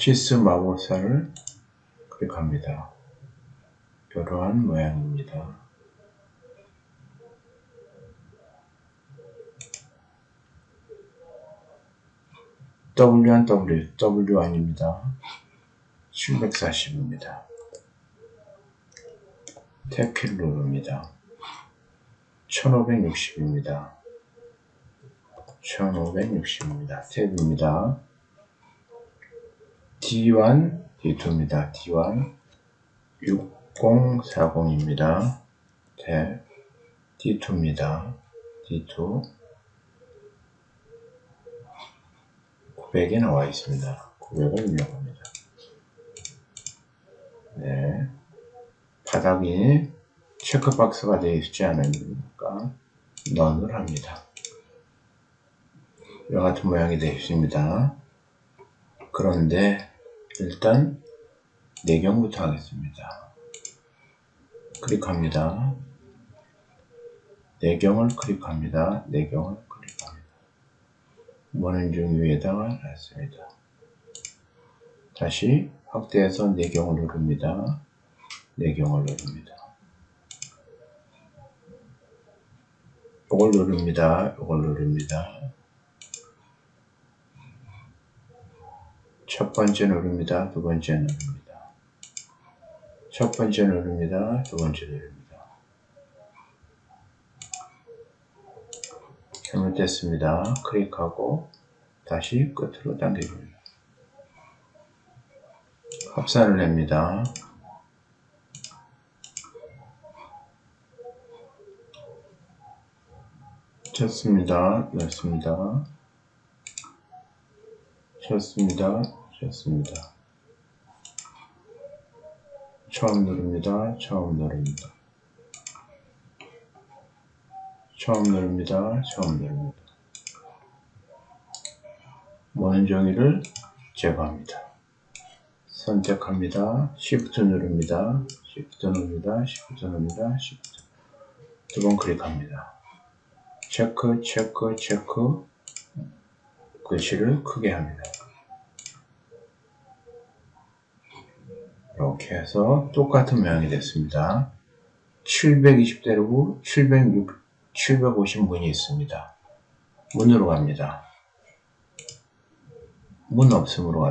치스 마법사를 클릭합니다. 이러한 모양입니다. W한 W, W 아닙니다. 740입니다. 탭키를 누릅니다. 1560입니다. 1560입니다. 탭입니다. D1, D2입니다. D1, 6040입니다. 탭, D2입니다. D2, 900에 나와 있습니다. 900을 입력합니다. 네. 바닥이 체크박스가 되어 있지 않으니까 넌을 합니다. 이와 같은 모양이 되어 있습니다. 그런데 일단 내경부터 하겠습니다. 클릭합니다. 내경을 클릭합니다. 내경을 클릭합니다. 원인중 위에다가 놨습니다. 다시 확대해서 내경을 누릅니다. 내경을 누릅니다. 이걸 누릅니다. 이걸 누릅니다. 첫 번째 누릅니다. 두 번째 누릅니다. 첫 번째 누릅니다. 두 번째 누릅니다. 잘못됐습니다. 클릭하고 다시 끝으로 당겨줍니다. 합산을 냅니다. 쳤습니다. 넣습니다. 쳤습니다. 쳤습니다. 처음 누릅니다. 처음 누릅니다. 처음 누릅니다. 처음 누릅니다. 모는 종이를 제거합니다. 선택합니다. Shift 누릅니다. Shift 누릅니다. Shift 누릅니다. Shift 두 번 클릭합니다. 체크, 체크, 체크 글씨를 크게 합니다. 이렇게 해서 똑같은 모양이 됐습니다. 720대로 706, 750 문이 있습니다. 문으로 갑니다. 문 없음으로 갑니다.